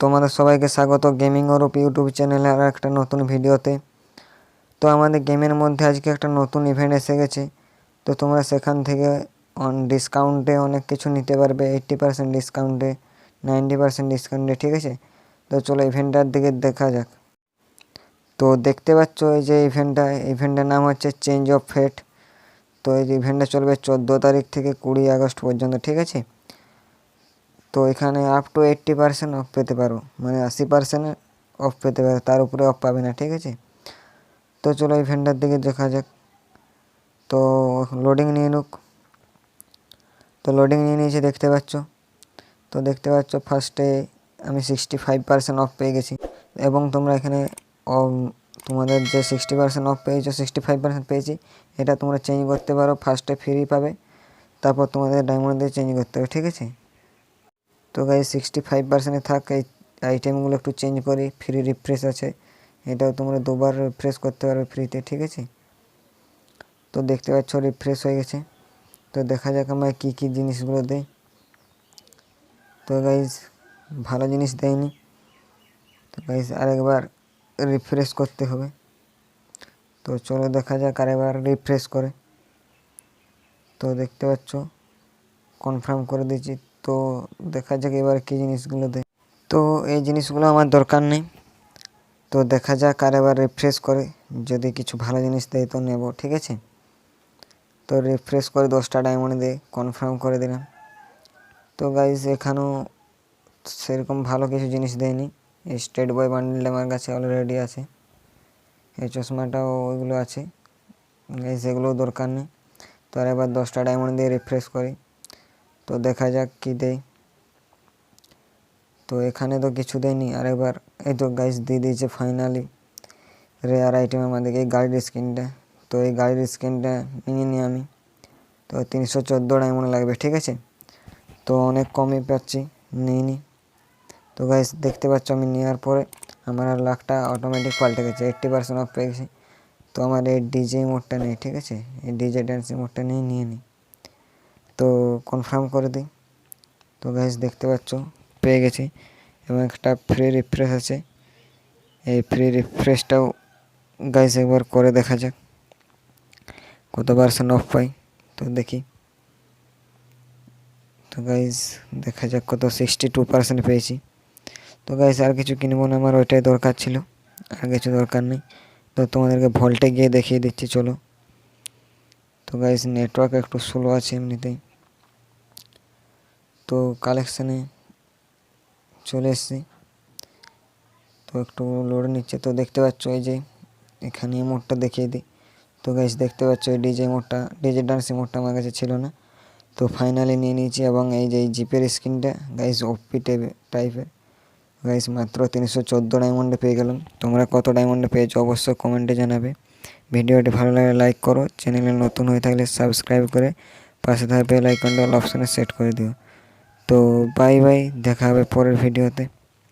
তোমাদের সবাইকে স্বাগত গেমিং ওরূপ ইউটিউব চ্যানেলে আর একটা নতুন ভিডিওতে। তো আমাদের গেমের মধ্যে আজকে একটা নতুন ইভেন্ট এসে গেছে। তো তোমরা সেখান থেকে অন ডিসকাউন্টে অনেক কিছু নিতে পারবে এইট্টি পার্সেন্ট ডিসকাউন্টে নাইনটি পার্সেন্ট ডিসকাউন্টে ঠিক আছে? তো চলো ইভেন্টটার দিকে দেখা যাক। তো দেখতে পাচ্ছ এই যে ইভেন্টটা ইভেন্টের নাম হচ্ছে চেঞ্জ অফ ফেট তো এই ইভেন্টটা চলবে চোদ্দ তারিখ থেকে কুড়ি আগস্ট পর্যন্ত, ঠিক আছে? তো এখানে up to eighty percent off পেতে পারো। মানে আশি পার্সেন্ট অফ পেতে পারো। তার উপরে অফ পাবে না, ঠিক আছে? তো চলো ইভেন্টটার দিকে দেখা যাক। তো লোডিং নিয়ে নুক। তো লোডিং নিয়ে নিয়েছি, দেখতে পাচ্ছ? তো দেখতে পাচ্ছ ফার্স্টে আমি সিক্সটি ফাইভ পার্সেন্ট অফ পেয়ে গেছি। এবং তোমরা এখানে তোমাদের যে সিক্সটি পার্সেন্ট অফ পেয়েছ সিক্সটি ফাইভ পার্সেন্ট পেয়েছি, এটা তোমরা চেঞ্জ করতে পারো। ফার্স্টে ফ্রি পাবে। তারপর তোমাদের ডায়মন্ড দিয়ে চেঞ্জ করতে হবে, ঠিক আছে? তো গাই সিক্সটি ফাইভ পার্সেন্টে থাক। এই আইটেমগুলো একটু চেঞ্জ করি ফ্রি রিফ্রেশ আছে। এটাও তোমরা দুবার রিফ্রেশ করতে পারবে ফ্রিতে ঠিক আছে? তো দেখতে পাচ্ছ রিফ্রেশ হয়ে গেছে। তো দেখা যাক আমায় কী কী জিনিসগুলো দেয়। তো গাইজ ভালো জিনিস দেয়নি। তো গাইজ আরেকবার রিফ্রেশ করতে হবে। তো চলো দেখা যাক আরেকবার রিফ্রেশ করে। তো দেখতে পাচ্ছ কনফার্ম করে দিয়েছি তো দেখা যাক এবার কী জিনিসগুলো দেয়। তো এই জিনিসগুলো আমার দরকার নেই। তো দেখা যাক আর এবার রিফ্রেশ করে। যদি কিছু ভালো জিনিস দেয় তো নেব, ঠিক আছে? তো রিফ্রেশ করে দশটা ডায়মন্ড দিয়ে কনফার্ম করে দিলাম। তো গাইজ এখানেও সেরকম ভালো কিছু জিনিস দেয়নি। এই স্টেট বয় বান্ডেল আমার কাছে অলরেডি আছে। এই চশমাটাও ওইগুলো আছে। গাইজ এগুলোও দরকার নেই। তো আর এবার দশটা ডায়মন্ড দিয়ে রিফ্রেশ করি। তো দেখা যাক কী দেয়। তো এখানে তো কিছু দেয়নি। আর এবার এই তো গাইজ দিয়ে দিয়েছে ফাইনালি রেয়ার আইটেম আমাদেরকে এই গাড়ির স্ক্রিনটা তো এই গাড়ির স্ক্রিনটা নিয়ে নিই আমি। তো তিনশো চোদ্দ ডায়মন্ড লাগবে, ঠিক আছে? তো অনেক কমই পাচ্ছি নিই। নি তো গাইজ দেখতে পাচ্ছ আমি নেওয়ার পরে আমার আর লাখটা অটোমেটিক পাল্টে গেছে এইট্টি পার্সেন্ট অফ পেয়ে গেছি। তো আমার এই ডিজে মোডটা নেই, ঠিক আছে? এই ডিজে ড্যান্সিং মোডটা নেই নিয়ে নিই। তো কনফার্ম করে দিই। তো গাইজ দেখতে পাচ্ছ, পেয়ে গেছি এবং একটা ফ্রি রিফ্রেশ আছে। এই ফ্রি রিফ্রেশটাও গাইজ একবার করে দেখা যাক, কত পার্সেন্ট অফ পাই। তো দেখি। তো গাইজ দেখা যাক কত সিক্সটি টু পার্সেন্ট পেয়েছি। তো গাইজ আর কিছু কিনবো না, আমার ওইটাই দরকার ছিল, আর কিছু দরকার নেই। তো তোমাদেরকে ভল্টে গিয়ে দেখিয়ে দিচ্ছি, চলো। তো গাইজ নেটওয়ার্ক একটু স্লো আছে এমনিতেই। তো কালেকশানে চলে এসেছি। তো একটু লোড নিচ্ছে। তো দেখতে পাচ্ছ এই যে এখানে মোডটা দেখিয়ে দিই। তো গাইজ দেখতে পাচ্ছ এই ডিজে মোডটা ডিজে ডান্সিং মোডটা আমার কাছে ছিল না। তো ফাইনালি নিয়ে নিয়েছি এবং এই যে জিপের স্ক্রিনটা গাইজ ওপি টাইপের গাইস মাত্র তিনশো চোদ্দ ডায়মন্ডে পেয়ে গেলাম। তোমরা কত ডায়মন্ডে পেয়েছ অবশ্যই কমেন্টে জানাবে। ভিডিওটি ভালো লাগলে লাইক করো। চ্যানেলে নতুন হয়ে থাকলে সাবস্ক্রাইব করে পাশে থাকা বেল আইকনটা অল অপশানে সেট করে দিও। তো বাই বাই দেখা হবে পরের ভিডিওতে